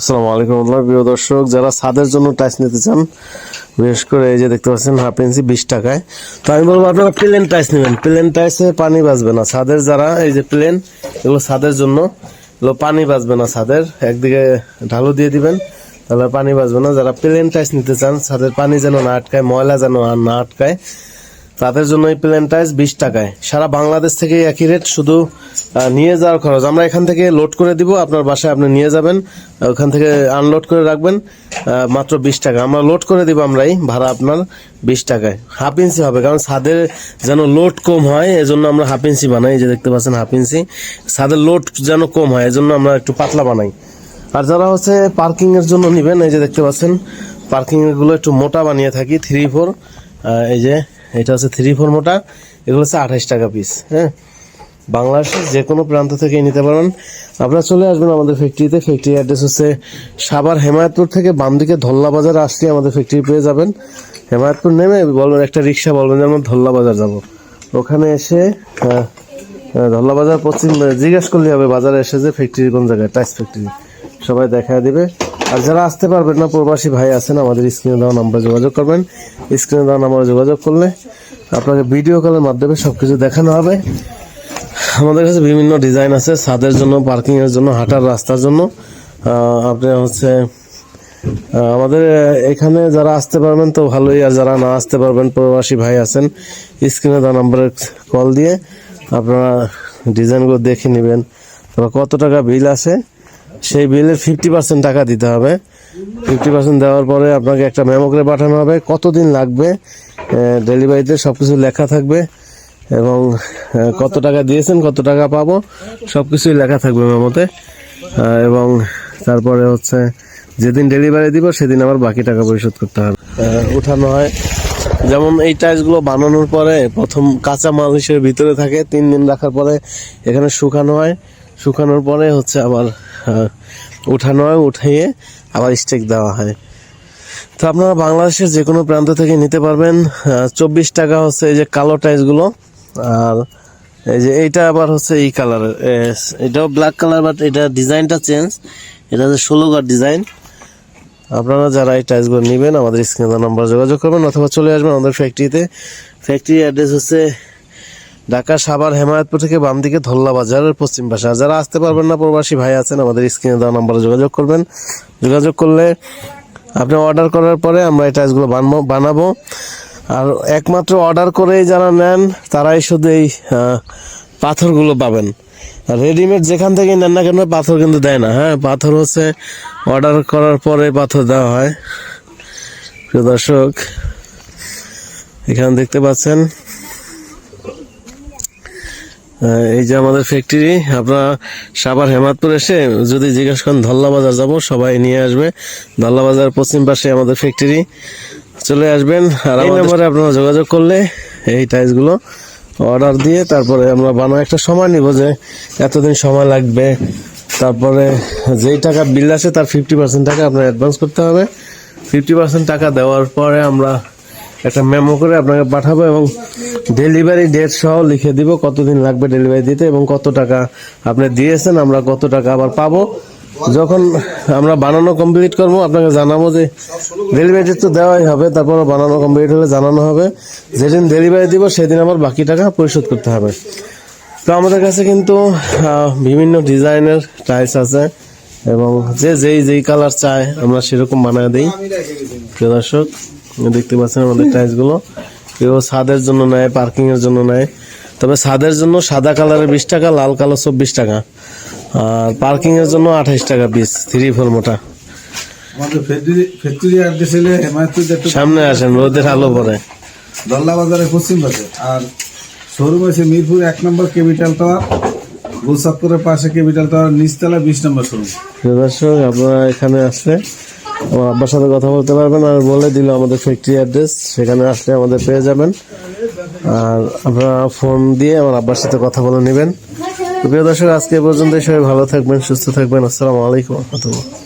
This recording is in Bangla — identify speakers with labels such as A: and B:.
A: আসসালামু আলাইকুম প্রিয় দর্শক, যারা ছাদের জন্য টাইস নিতে চান, বিশেষ করে এই যে দেখতে পাচ্ছেন, হাফ ইঞ্চি বিশ টাকায়। তো আমি বলব আপনারা প্লেন টাইস নেবেন। প্লেন টাইসে পানি বাঁচবে না। ছাদের যারা, এই যে প্লেন এগুলো ছাদের জন্য, এগুলো পানি বাঁচবে না ছাদের। একদিকে ঢালু দিয়ে দিবেন, তাহলে পানি বাঁচবে না। যারা প্লেন টাইস নিতে চান, ছাদের পানি যেন না আটকায়, ময়লা যেন না আটকায় তাদের জন্য এই প্লেন টাইস বিশ টাকায়। সারা বাংলাদেশ থেকে একই রেট শুধু নিয়ে যাওয়ার খরচ। আমরা এখান থেকে লোড করে দিব, আপনার বাসায় আপনি নিয়ে যাবেন ওখান থেকে আনলোড করে রাখবেন মাত্র বিশ টাকা। আমরা লোড করে দিব আমরাই, ভাড়া আপনার বিশ টাকায়। হাফ ইঞ্চি হবে, কারণ ছাদের যেন লোড কম হয়, এজন্য আমরা হাফ ইঞ্চি বানাই যে দেখতে পাচ্ছেন হাফ ইঞ্চি। ছাদের লোড যেন কম হয়, এজন্য আমরা একটু পাতলা বানাই। আর যারা হচ্ছে পার্কিং এর জন্য নিবেন, এই যে দেখতে পাচ্ছেন পার্কিংগুলো একটু মোটা বানিয়ে থাকি থ্রি ফোর এই যে এটা হচ্ছে থ্রি ফোর মোটা, এগুলো হচ্ছে আঠাইশ টাকা পিস হ্যাঁ? বাংলাদেশের যে কোনো প্রান্ত থেকে নিতে পারবেন। আপনারা চলে আসবেন আমাদের ফ্যাক্টরিতে ফ্যাক্টরি অ্যাড্রেস হচ্ছে সাবার হেমায়তপুর থেকে বাম দিকে ধল্লা বাজার আসলে আমাদের ফ্যাক্টরি পেয়ে যাবেন। হেমায়তপুর নেমে বলবেন একটা রিক্সা বলবেন যে আমরা ধল্লা বাজার যাব। ওখানে এসে ধল্লা বাজার পশ্চিম, জিজ্ঞেস করলে হবে বাজারে এসে যে ফ্যাক্টরি কোন জায়গায় টাইস ফ্যাক্টরি সবাই দেখা দিবে। আর যারা আসতে পারবেন না, প্রবাসী ভাই আছেন, আমাদের স্ক্রিনে দেওয়া নাম্বারে যোগাযোগ করবেন। স্ক্রিনে দেওয়া নাম্বারে যোগাযোগ করলে আপনাকে ভিডিও কলের মাধ্যমে সবকিছু দেখানো হবে। আমাদের কাছে বিভিন্ন ডিজাইন আছে, ছাদের জন্য পার্কিং এর জন্য, হাঁটার রাস্তার জন্য। আপনি হচ্ছে আমাদের এখানে যারা আসতে পারবেন তো ভালোই, আর যারা না আসতে পারবেন, প্রবাসী ভাই আছেন, স্ক্রিনে দেওয়া নাম্বারে কল দিয়ে আপনারা ডিজাইনগুলো দেখে নেবেন। তারপর কত টাকা বিল আসে সেই বিলের ফিফটি পার্সেন্ট টাকা দিতে হবে। ফিফটি পার্সেন্ট দেওয়ার পরে আপনাকে একটা মেমো করে পাঠানো হবে, কতদিন লাগবে ডেলিভারিতে সব কিছু লেখা থাকবে এবং কত টাকা দিয়েছেন, কত টাকা পাবো সব কিছুই লেখা থাকবে মেমোতে এবং তারপরে হচ্ছে যেদিন ডেলিভারি দিব, সেদিন আবার বাকি টাকা পরিশোধ করতে হবে। উঠানো হয়। যেমন এই টাইলসগুলো বানানোর পরে প্রথম কাঁচা মাল হিসেবে ভিতরে থাকে, তিন দিন রাখার পরে এখানে শুকানো হয়। শুকানোর পরে হচ্ছে আবার উঠানো হয়, উঠিয়ে আবার স্টেক দেওয়া হয়। তো আপনারা বাংলাদেশের যে কোনো প্রান্ত থেকে নিতে পারবেন চব্বিশ টাকা হচ্ছে এই যে কালো টাইলসগুলো আর এই যে এইটা আবার হচ্ছে এই কালারের এটাও ব্ল্যাক কালার বাট এটা ডিজাইনটা চেঞ্জ এটা হচ্ছে ষোলো গার ডিজাইন আপনারা যারা এই টাইসগুলো নেবেন, আমাদের স্ক্রিনে নাম্বার যোগাযোগ করবেন, অথবা চলে আসবেন আমাদের ফ্যাক্টরিতে ফ্যাক্টরি অ্যাড্রেস হচ্ছে ঢাকা সাভার হেমায়তপুর থেকে বাম দিকে ধল্লা বাজারের পশ্চিম পাশে। যারা আসতে পারবেন না, প্রবাসী ভাই আছেন, আমাদের স্ক্রিনে দেওয়া নাম্বারে যোগাযোগ করবেন। যোগাযোগ করলে আপনি অর্ডার করার পরে আমরা এই টাইলসগুলো বানাবো বানাবো। আর একমাত্র অর্ডার করেই যারা নেন, তারাই শুধু এই পাথরগুলো পাবেন। রেডিমেড যেখান থেকে নেন না কেন, পাথর কিন্তু দেয় না। হ্যাঁ পাথর হচ্ছে অর্ডার করার পরে পাথর দেওয়া হয়। দর্শক, এখানে দেখতে পাচ্ছেন এই যে আমাদের ফ্যাক্টরি আপনারা সাবার হেমাদপুর এসে যদি জিজ্ঞেস করেন ধল্লা বাজার যাব সবাই নিয়ে আসবে। ধল্লা বাজার পশ্চিম পাশে আমাদের ফ্যাক্টরি চলে আসবেন আর এই নম্বরে আপনারা যোগাযোগ করলে এই টাইলসগুলো অর্ডার দিয়ে তারপরে আমরা বানানো একটা সময় নিব যে এতদিন সময় লাগবে। তারপরে যেই টাকা বিল আসে তার ফিফটি পার্সেন্ট টাকা আপনার অ্যাডভান্স করতে হবে। ফিফটি পার্সেন্ট টাকা দেওয়ার পরে আমরা একটা মেমো করে আপনাকে পাঠাবো এবং ডেলিভারি ডেট সহ লিখে দিব কতদিন লাগবে ডেলিভারি দিতে এবং কত টাকা আপনি দিয়েছেন, আমরা কত টাকা আবার পাবো। যখন আমরা বানানো কমপ্লিট করব, আপনাকে জানাব যে ডেলিভারি তো দেওয়াই হবে তারপর বানানো কমপ্লিট হলে জানানো হবে। যেদিন ডেলিভারি দিব, সেদিন আবার বাকি টাকা পরিশোধ করতে হবে। তো আমাদের কাছে কিন্তু বিভিন্ন ডিজাইনের টাইলস আছে এবং যে যেই যেই কালার চায়, আমরা সেরকম বানায় দিই। প্রিয় দর্শক দেখতে পাচ্ছেন আমাদের টাইলসগুলো কেউ ছাদের জন্য নেয় পার্কিং এর জন্য নেয়। তবে ছাদের জন্য সাদা কালারের বিশ টাকা লাল কালো চব্বিশ টাকা। আর পার্কিং এর জন্য আঠাইশ টাকা পিস থ্রি ফোর মোটা।
B: ফ্যাক্টরি ফ্যাক্টরি অ্যাড্রেস একটু
A: সামনে আসেন রোদের আলো পরে
B: দল্লা বাজারের পশ্চিম পাশে আর শোরুম আছে মিরপুর এক নম্বর ক্যাপিটাল টাওয়ার গুলসাদপুরের পাশে ক্যাপিটাল টাওয়ার নিচতলা বিশ নম্বর শোরুম
A: আপনারা এখানে আসলে আব্বার সাথে কথা বলতে পারবেন আর বলে দিল আমাদের ফ্যাক্টরি অ্যাড্রেস সেখানে আসলে আমাদের পেয়ে যাবেন। আর আপনারা ফোন দিয়ে আমার আব্বার সাথে কথা বলে নেবেন। প্রিয় দর্শক, আজকে পর্যন্ত সবাই ভালো থাকবেন, সুস্থ থাকবেন। আসসালামু আলাইকুম, রহমতুল্লাহ।